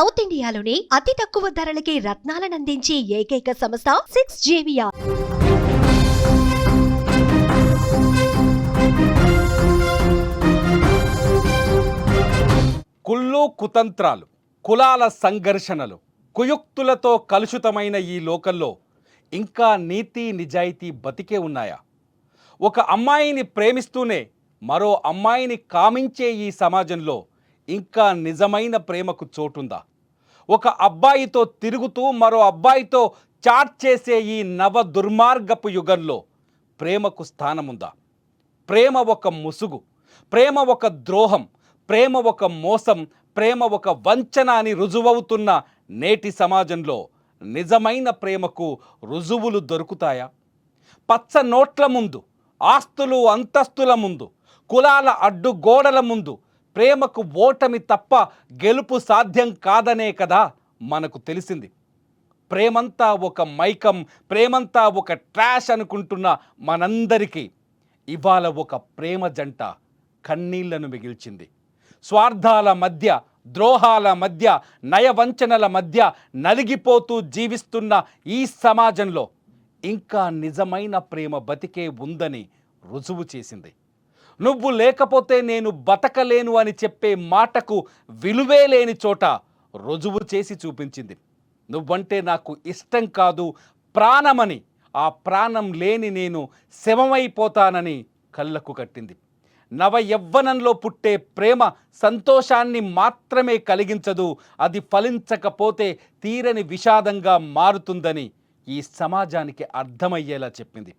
South ఇండియాలోని అతి తక్కువ ధరలకి రత్నాలను అందించే ఏకైక సంస్థ సిక్స్ జేవియా కుళ్ళు కుతంత్రాలు కులాల సంఘర్షణలు కుయుక్తులతో కలుషితమైన ఈ లోకల్లో ఇంకా నీతి నిజాయితీ బతికే ఉన్నాయా? ఒక అమ్మాయిని ప్రేమిస్తూనే మరో అమ్మాయిని కామించే ఈ సమాజంలో ఇంకా నిజమైన ప్రేమకు చోటుందా? ఒక అబ్బాయితో తిరుగుతూ మరో అబ్బాయితో చాట్ చేసే ఈ నవ దుర్మార్గపు యుగంలో ప్రేమకు స్థానముందా? ప్రేమ ఒక ముసుగు ప్రేమ ఒక ద్రోహం ప్రేమ ఒక మోసం ప్రేమ ఒక వంచన అని రుజువవుతున్న నేటి సమాజంలో నిజమైన ప్రేమకు రుజువులు దొరుకుతాయా? పచ్చ నోట్ల ముందు ఆస్తులు అంతస్తుల ముందు కులాల అడ్డుగోడల ముందు ప్రేమకు ఓటమి తప్ప గెలుపు సాధ్యం కాదనే కదా మనకు తెలిసింది. ప్రేమంతా ఒక మైకం ప్రేమంతా ఒక ట్రాష్ అనుకుంటున్న మనందరికీ ఇవాళ ఒక ప్రేమ జంట కన్నీళ్ళను మిగిల్చింది. స్వార్థాల మధ్య ద్రోహాల మధ్య నయవంచనల మధ్య నలిగిపోతూ జీవిస్తున్న ఈ సమాజంలో ఇంకా నిజమైన ప్రేమ బతికే ఉందని రుజువు చేసింది. నువ్వు లేకపోతే నేను బతకలేను అని చెప్పే మాటకు విలువే లేని చోట రుజువు చేసి చూపించింది. నువ్వంటే నాకు ఇష్టం కాదు ప్రాణమని. ఆ ప్రాణం లేని నేను శవమైపోతానని కళ్ళకు కట్టింది. నవ యవ్వనంలో పుట్టే ప్రేమ సంతోషాన్ని మాత్రమే కలిగించదు అది ఫలించకపోతే తీరని విషాదంగా మారుతుందని ఈ సమాజానికి అర్థమయ్యేలా చెప్పింది.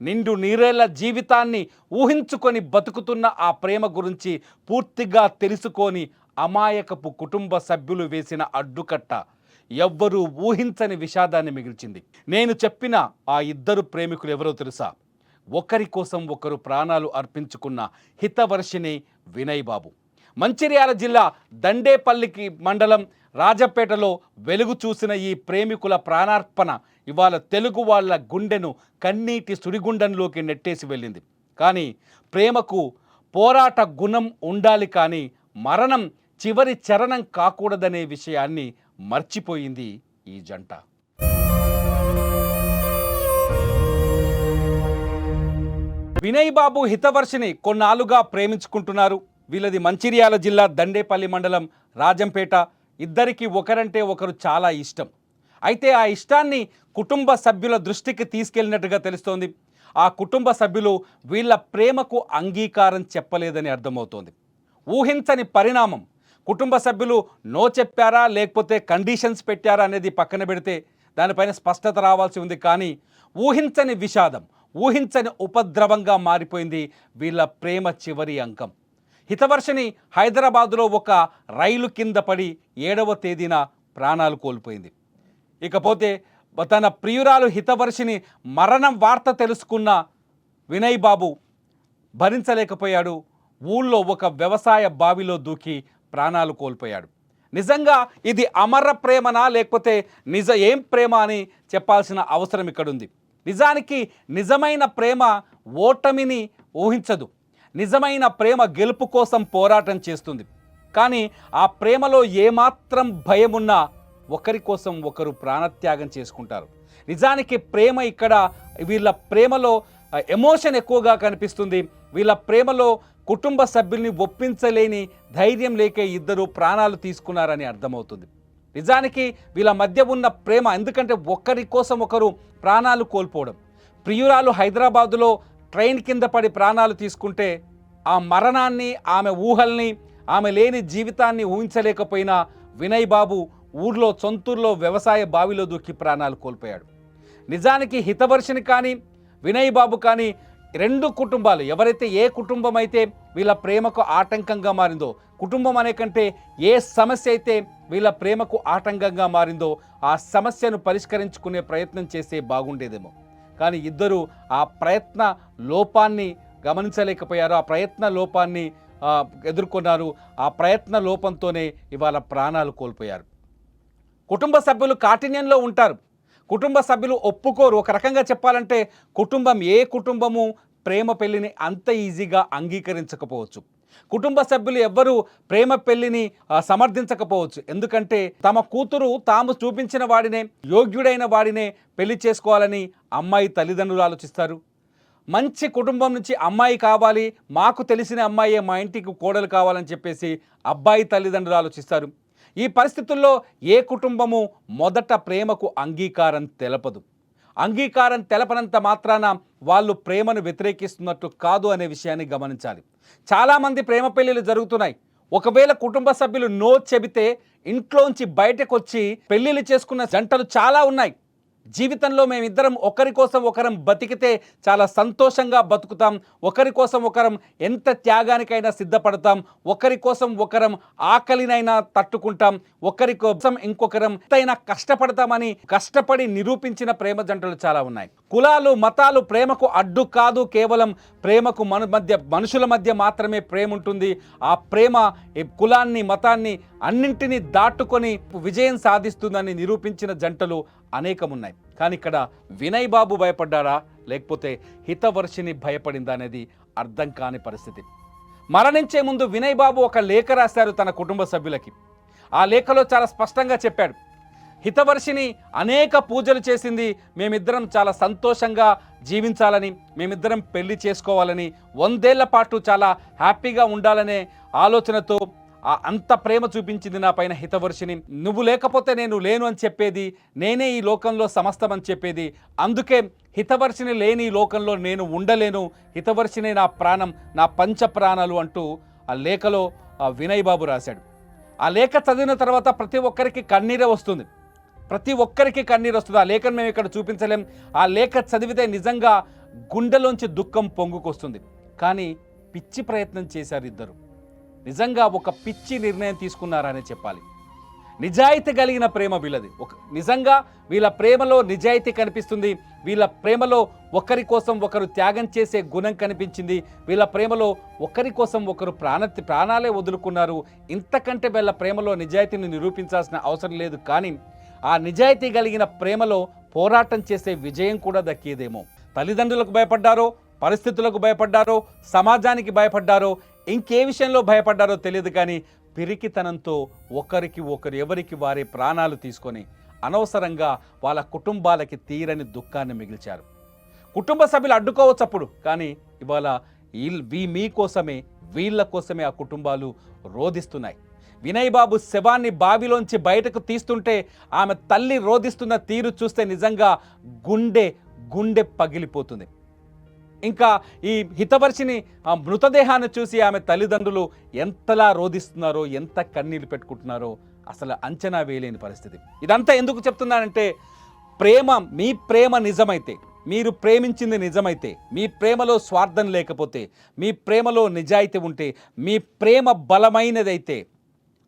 నిండు నీరేళ్ళ జీవితాన్ని ఊహించుకొని బతుకుతున్న ఆ ప్రేమ గురించి పూర్తిగా తెలుసుకొని అమాయకపు కుటుంబ సభ్యులు వేసిన అడ్డుకట్ట ఎవ్వరూ ఊహించని విషాదాన్ని మిగిల్చింది. నేను చెప్పిన ఆ ఇద్దరు ప్రేమికులు ఎవరో తెలుసా? ఒకరి కోసం ఒకరు ప్రాణాలు అర్పించుకున్న హితవర్షిని వినయ్ బాబు మంచిర్యాల జిల్లా దండేపల్లికి మండలం రాజపేటలో వెలుగు చూసిన ఈ ప్రేమికుల ప్రాణార్పణ ఇవాళ తెలుగు వాళ్ళ గుండెను కన్నీటి సుడిగుండంలోకి నెట్టేసి వెళ్ళింది. కానీ ప్రేమకు పోరాట గుణం ఉండాలి కానీ మరణం చివరి చరణం కాకూడదనే విషయాన్ని మర్చిపోయింది ఈ జంట. వినయ్ బాబు హితవర్షిని కొన్నాళ్ళుగా ప్రేమించుకుంటున్నారు. వీళ్ళది మంచిర్యాల జిల్లా దండేపల్లి మండలం రాజంపేట. ఇద్దరికి ఒకరంటే ఒకరు చాలా ఇష్టం. అయితే ఆ ఇష్టాన్ని కుటుంబ సభ్యుల దృష్టికి తీసుకెళ్ళినట్టుగా తెలుస్తోంది. ఆ కుటుంబ సభ్యులు వీళ్ళ ప్రేమకు అంగీకారం చెప్పలేదని అర్థమవుతోంది. ఊహించని పరిణామం. కుటుంబ సభ్యులు నో చెప్పారా లేకపోతే కండిషన్స్ పెట్టారా అనేది పక్కన పెడితే దానిపైన స్పష్టత రావాల్సి ఉంది. కానీ ఊహించని విషాదం ఊహించని ఉపద్రవంగా మారిపోయింది వీళ్ళ ప్రేమ చివరి అంకం. హితవర్షిని హైదరాబాదులో ఒక రైలు కింద పడి ఏడవ తేదీన ప్రాణాలు కోల్పోయింది. ఇకపోతే తన ప్రియురాలు హితవర్షిని మరణం వార్త తెలుసుకున్న వినయ్ బాబు భరించలేకపోయాడు. ఊళ్ళో ఒక వ్యవసాయ బావిలో దూకి ప్రాణాలు కోల్పోయాడు. నిజంగా ఇది అమర ప్రేమనా లేకపోతే నిజ ఏం ప్రేమ అని చెప్పాల్సిన అవసరం ఇక్కడ ఉంది నిజానికి నిజమైన ప్రేమ ఓటమిని ఊహించదు. నిజమైన ప్రేమ గెలుపు కోసం పోరాటం చేస్తుంది. కానీ ఆ ప్రేమలో ఏమాత్రం భయమున్నా ఒకరి కోసం ఒకరు ప్రాణత్యాగం చేసుకుంటారు. నిజానికి ప్రేమ ఇక్కడ వీళ్ళ ప్రేమలో ఎమోషన్ ఎక్కువగా కనిపిస్తుంది. వీళ్ళ ప్రేమలో కుటుంబ సభ్యుల్ని ఒప్పించలేని ధైర్యం లేకే ఇద్దరు ప్రాణాలు తీసుకున్నారని అర్థమవుతుంది. నిజానికి వీళ్ళ మధ్య ఉన్న ప్రేమ ఎందుకంటే ఒకరి కోసం ఒకరు ప్రాణాలు కోల్పోవడం. ప్రియురాలు హైదరాబాదులో ట్రైన్ కింద పడి ప్రాణాలు తీసుకుంటే ఆ మరణాన్ని ఆమె ఊహల్ని ఆమె లేని జీవితాన్ని ఊహించలేకపోయినా వినయ్ బాబు ఊర్లో సొంతూరులో వ్యవసాయ బావిలో దూకి ప్రాణాలు కోల్పోయాడు. నిజానికి హితవర్షిని కానీ వినయ్ బాబు కానీ రెండు కుటుంబాలు. ఎవరైతే ఏ కుటుంబం అయితే వీళ్ళ ప్రేమకు ఆటంకంగా మారిందో కుటుంబం అనే కంటే ఏ సమస్య అయితే వీళ్ళ ప్రేమకు ఆటంకంగా మారిందో ఆ సమస్యను పరిష్కరించుకునే ప్రయత్నం చేస్తే బాగుండేదేమో. కానీ ఇద్దరు ఆ ప్రయత్న లోపాన్ని గమనించలేకపోయారు. ఆ ప్రయత్న లోపాన్ని ఎదుర్కొన్నారు. ఆ ప్రయత్న లోపంతోనే ఇవాళ ప్రాణాలు కోల్పోయారు. కుటుంబ సభ్యులు కాఠిన్యంలో ఉంటారు. కుటుంబ సభ్యులు ఒప్పుకోరు. ఒక రకంగా చెప్పాలంటే కుటుంబం ఏ కుటుంబము ప్రేమ పెళ్ళిని అంత ఈజీగా అంగీకరించకపోవచ్చు. కుటుంబ సభ్యులు ఎవ్వరూ ప్రేమ పెళ్ళిని సమర్థించకపోవచ్చు. ఎందుకంటే తమ కూతురు తాము చూపించిన వాడినే యోగ్యుడైన వాడినే పెళ్ళి చేసుకోవాలని అమ్మాయి తల్లిదండ్రులు ఆలోచిస్తారు. మంచి కుటుంబం నుంచి అమ్మాయి కావాలి మాకు తెలిసిన అమ్మాయే మా ఇంటికి కోడలు కావాలని చెప్పేసి అబ్బాయి తల్లిదండ్రులు ఆలోచిస్తారు. ఈ పరిస్థితుల్లో ఏ కుటుంబము మొదట ప్రేమకు అంగీకారం తెలపదు. అంగీకారం తెలపనంత మాత్రాన వాళ్ళు ప్రేమను వ్యతిరేకిస్తున్నట్టు కాదు అనే విషయాన్ని గమనించాలి. చాలామంది ప్రేమ పెళ్ళిళ్ళు జరుగుతున్నాయి. ఒకవేళ కుటుంబ సభ్యులు నో చెబితే ఇంట్లోంచి బయటకు వచ్చి పెళ్ళిళ్ళు చేసుకున్న జంటలు చాలా ఉన్నాయి. జీవితంలో మేమిద్దరం ఒకరి కోసం ఒకరం బతికితే చాలా సంతోషంగా బతుకుతాం. ఒకరి కోసం ఒకరం ఎంత త్యాగానికైనా సిద్ధపడతాం. ఒకరి కోసం ఒకరం ఆకలినైనా తట్టుకుంటాం. ఒకరి కోసం ఇంకొకరం ఎంతైనా కష్టపడతామని కష్టపడి నిరూపించిన ప్రేమ జంటలు చాలా ఉన్నాయి. కులాలు మతాలు ప్రేమకు అడ్డు కాదు. కేవలం ప్రేమకు మన మధ్య మనుషుల మధ్య మాత్రమే ప్రేమ ఉంటుంది ఆ ప్రేమ ఈ కులాన్ని మతాన్ని అన్నింటినీ దాటుకొని విజయం సాధిస్తుందని నిరూపించిన జంటలు అనేకమున్నాయి. కానీ ఇక్కడ వినయ్ బాబు భయపడ్డారా? లేకపోతే హితవర్షిని భయపడిందా అనేది అర్థం కాని పరిస్థితి. మరణించే ముందు వినయ్ బాబు ఒక లేఖ రాశారు తన కుటుంబ సభ్యులకి. ఆ లేఖలో చాలా స్పష్టంగా చెప్పాడు. హితవర్షిని అనేక పూజలు చేసింది మేమిద్దరం చాలా సంతోషంగా జీవించాలని మేమిద్దరం పెళ్ళి చేసుకోవాలని వందేళ్ళ పాటు చాలా హ్యాపీగా ఉండాలనే ఆలోచనతో ఆ అంత ప్రేమ చూపించింది నా పైన హితవర్షిని నువ్వు లేకపోతే నేను లేను అని చెప్పేది నేనే ఈ లోకంలో సమస్తం అని చెప్పేది. అందుకే హితవర్షిని లేని ఈ లోకంలో నేను ఉండలేను. హితవర్షిని నా ప్రాణం నా పంచ ప్రాణాలు అంటూ ఆ లేఖలో ఆ వినయ్ బాబు రాశాడు. ఆ లేఖ చదివిన తర్వాత ప్రతి ఒక్కరికి కన్నీరే వస్తుంది. ప్రతి ఒక్కరికి కన్నీరు వస్తుంది. ఆ లేఖను మేము ఇక్కడ చూపించలేం. ఆ లేఖ చదివితే నిజంగా గుండెలోంచి దుఃఖం పొంగుకొస్తుంది. కానీ పిచ్చి ప్రయత్నం చేశారు ఇద్దరు. నిజంగా ఒక పిచ్చి నిర్ణయం తీసుకున్నారనే చెప్పాలి. నిజాయితీ కలిగిన ప్రేమ వీళ్ళది. ఒక నిజంగా వీళ్ళ ప్రేమలో నిజాయితీ కనిపిస్తుంది. వీళ్ళ ప్రేమలో ఒకరి కోసం ఒకరు త్యాగం చేసే గుణం కనిపించింది. వీళ్ళ ప్రేమలో ఒకరి కోసం ఒకరు ప్రాణ ప్రాణాలే వదులుకున్నారు. ఇంతకంటే వీళ్ళ ప్రేమలో నిజాయితీని నిరూపించాల్సిన అవసరం లేదు కానీ ఆ నిజాయితీ కలిగిన ప్రేమలో పోరాటం చేసే విజయం కూడా దక్కేదేమో. తల్లిదండ్రులకు భయపడ్డారో పరిస్థితులకు భయపడ్డారో సమాజానికి భయపడ్డారో ఇంకే విషయంలో భయపడ్డారో తెలియదు కానీ పిరికితనంతో ఒకరికి ఒకరు ఎవరికి వారి ప్రాణాలు తీసుకొని అనవసరంగా వాళ్ళ కుటుంబాలకి తీరని దుఃఖాన్ని మిగిల్చారు. కుటుంబ సభ్యులు అడ్డుకోవచ్చు అప్పుడు కానీ ఇవాళ వీల్- వీ మీకోసమే వీళ్ళ కోసమే ఆ కుటుంబాలు రోధిస్తున్నాయి. వినయ్ బాబు శవాన్ని బావిలోంచి బయటకు తీస్తుంటే ఆమె తల్లి రోధిస్తున్న తీరు చూస్తే నిజంగా గుండె గుండె పగిలిపోతుంది. ఇంకా ఈ హితవర్షిని ఆ మృతదేహాన్ని చూసి ఆమె తల్లిదండ్రులు ఎంతలా రోధిస్తున్నారో ఎంత కన్నీళ్ళు పెట్టుకుంటున్నారో అసలు అంచనా వేయలేని పరిస్థితి. ఇదంతా ఎందుకు చెప్తున్నానంటే ప్రేమ మీ ప్రేమ నిజమైతే మీరు ప్రేమించింది నిజమైతే మీ ప్రేమలో స్వార్థం లేకపోతే మీ ప్రేమలో నిజాయితీ ఉంటే మీ ప్రేమ బలమైనదైతే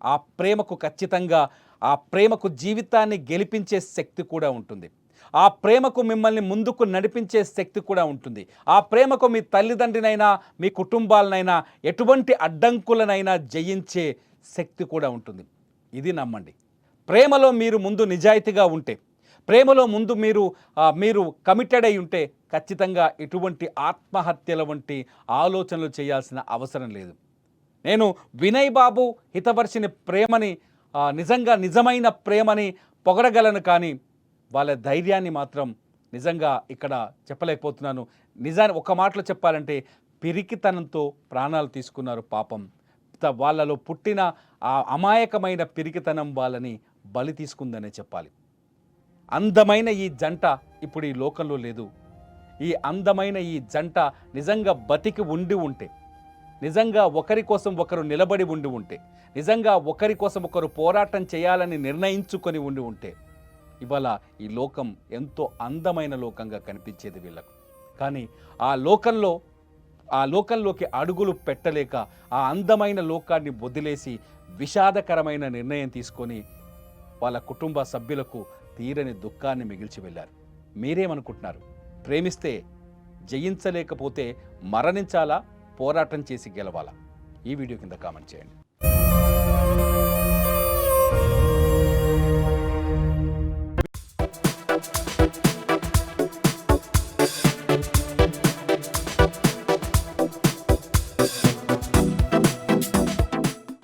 ఆ ప్రేమకు ఖచ్చితంగా ఆ ప్రేమకు జీవితాన్ని గెలిపించే శక్తి కూడా ఉంటుంది. ఆ ప్రేమకు మిమ్మల్ని ముందుకు నడిపించే శక్తి కూడా ఉంటుంది. ఆ ప్రేమకు మీ తల్లిదండ్రినైనా మీ కుటుంబాలనైనా ఎటువంటి అడ్డంకులనైనా జయించే శక్తి కూడా ఉంటుంది. ఇది నమ్మండి. ప్రేమలో మీరు ముందు నిజాయితీగా ఉంటే ప్రేమలో ముందు మీరు మీరు కమిటెడ్ అయి ఉంటే ఖచ్చితంగా ఎటువంటి ఆత్మహత్యల వంటి ఆలోచనలు చేయాల్సిన అవసరం లేదు. నేను వినయ్ బాబు హితవర్షిని ప్రేమని నిజంగా నిజమైన ప్రేమని పొగడగలను కానీ వాళ్ళ ధైర్యాన్ని మాత్రం నిజంగా ఇక్కడ చెప్పలేకపోతున్నాను. నిజాన్ని ఒక మాటలో చెప్పాలంటే పిరికితనంతో ప్రాణాలు తీసుకున్నారు పాపం. వాళ్ళలో పుట్టిన ఆ అమాయకమైన పిరికితనం వాళ్ళని బలి తీసుకుందనే చెప్పాలి. అందమైన ఈ జంట ఇప్పుడు ఈ లోకంలో లేదు. ఈ అందమైన ఈ జంట నిజంగా బతికి ఉండి ఉంటే నిజంగా ఒకరి కోసం ఒకరు నిలబడి ఉండి ఉంటే నిజంగా ఒకరి కోసం ఒకరు పోరాటం చేయాలని నిర్ణయించుకొని ఉండి ఉంటే ఇవాళ ఈ లోకం ఎంతో అందమైన లోకంగా కనిపించేది వీళ్ళకు. కానీ ఆ లోకంలో ఆ లోకంలోకి అడుగులు పెట్టలేక ఆ అందమైన లోకాన్ని వదిలేసి విషాదకరమైన నిర్ణయం తీసుకొని వాళ్ళ కుటుంబ సభ్యులకు తీరని దుఃఖాన్ని మిగిల్చి వెళ్ళారు. మీరేమనుకుంటున్నారు? ప్రేమిస్తే జయించలేకపోతే మరణించాలా? పోరాటం చేసి గెలవాలా? ఈ వీడియో కింద కామెంట్ చేయండి.